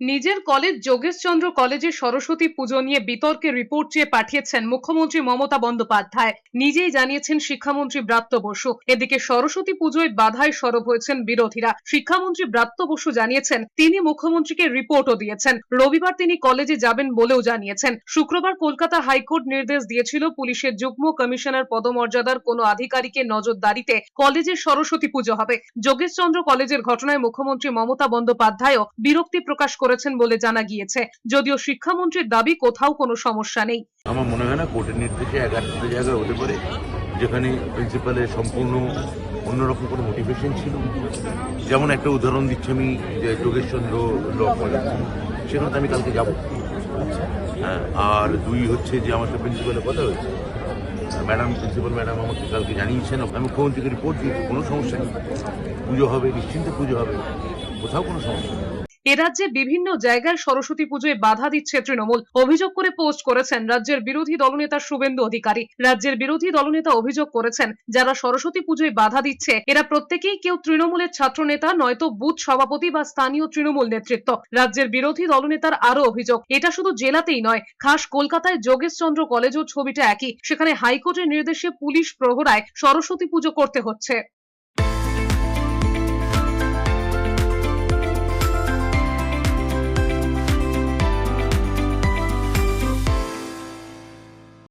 নিজের কলেজ যোগেশচন্দ্র কলেজে সরস্বতী পুজো নিয়ে বিতর্কের রিপোর্ট চেয়ে পাঠিয়েছেন মুখ্যমন্ত্রী মমতা বন্দ্যোপাধ্যায়। নিজেই জানিয়েছেন শিক্ষামন্ত্রী ব্রাত্য বসু। এদিকে সরস্বতী পুজোয় বাধায় সরব হয়েছেন বিরোধীরা। শিক্ষামন্ত্রী ব্রাত্য বসু জানিয়েছেন, তিনি মুখ্যমন্ত্রীকে রিপোর্টও দিয়েছেন। রবিবার তিনি কলেজে যাবেন বলেও জানিয়েছেন। শুক্রবার কলকাতা হাইকোর্ট নির্দেশ দিয়েছিল পুলিশের যুগ্ম কমিশনার পদমর্যাদার কোনো আধিকারিকের নজরদারিতে কলেজে সরস্বতী পুজো হবে। যোগেশচন্দ্র কলেজের ঘটনায় মুখ্যমন্ত্রী মমতা বন্দ্যোপাধ্যায়ও বিরক্তি প্রকাশ করেছেন বলে জানা গিয়েছে। যদিও শিক্ষামন্ত্রীর দাবি কোথাও কোনো সমস্যা নেই। আমার মনে হয় না কোর্টের নির্দেশে এগারোটা জায়গায় হতে পারে, যেখানে প্রিন্সিপালের সম্পূর্ণ অন্যরকম কোনো মোটিভেশন ছিল। যেমন একটা উদাহরণ দিচ্ছি আমি, যে যোগেশচন্দ্র ল কলেজ সেখানে আমি কালকে যাব। হ্যাঁ আর দুই হচ্ছে যে আমার সাথে প্রিন্সিপালের কথা হয়েছে। ম্যাডাম প্রিন্সিপাল ম্যাডাম আমাকে কালকে জানিয়েছেন, আমি মুখ্যমন্ত্রীকে রিপোর্ট দিয়েছি, কোনো সমস্যা নেই। পুজো হবে, নিশ্চিন্তে পুজো হবে, কোথাও কোনো সমস্যা নেই। এ রাজ্যে বিভিন্ন জায়গায় সরস্বতী পুজোয় বাধা দিচ্ছে তৃণমূল। অভিযোগ করে পোস্ট করেছেন রাজ্যের বিরোধী দলনেতা শুভেন্দু অধিকারী। রাজ্যের বিরোধী দলনেতা অভিযোগ করেছেন, যারা সরস্বতী পুজোয় বাধা দিচ্ছে, এরা প্রত্যেকেই কেউ তৃণমূলের ছাত্র নেতা নয়তো বুথ সভাপতি বা স্থানীয় তৃণমূল নেতৃত্ব। রাজ্যের বিরোধী দলনেতার আরও অভিযোগ, এটা শুধু জেলাতেই নয়, খাস কলকাতায় যোগেশ যোগেশচন্দ্র কলেজও ছবিটা একই। সেখানে হাইকোর্টের নির্দেশে পুলিশ প্রহরায় সরস্বতী পুজো করতে হচ্ছে।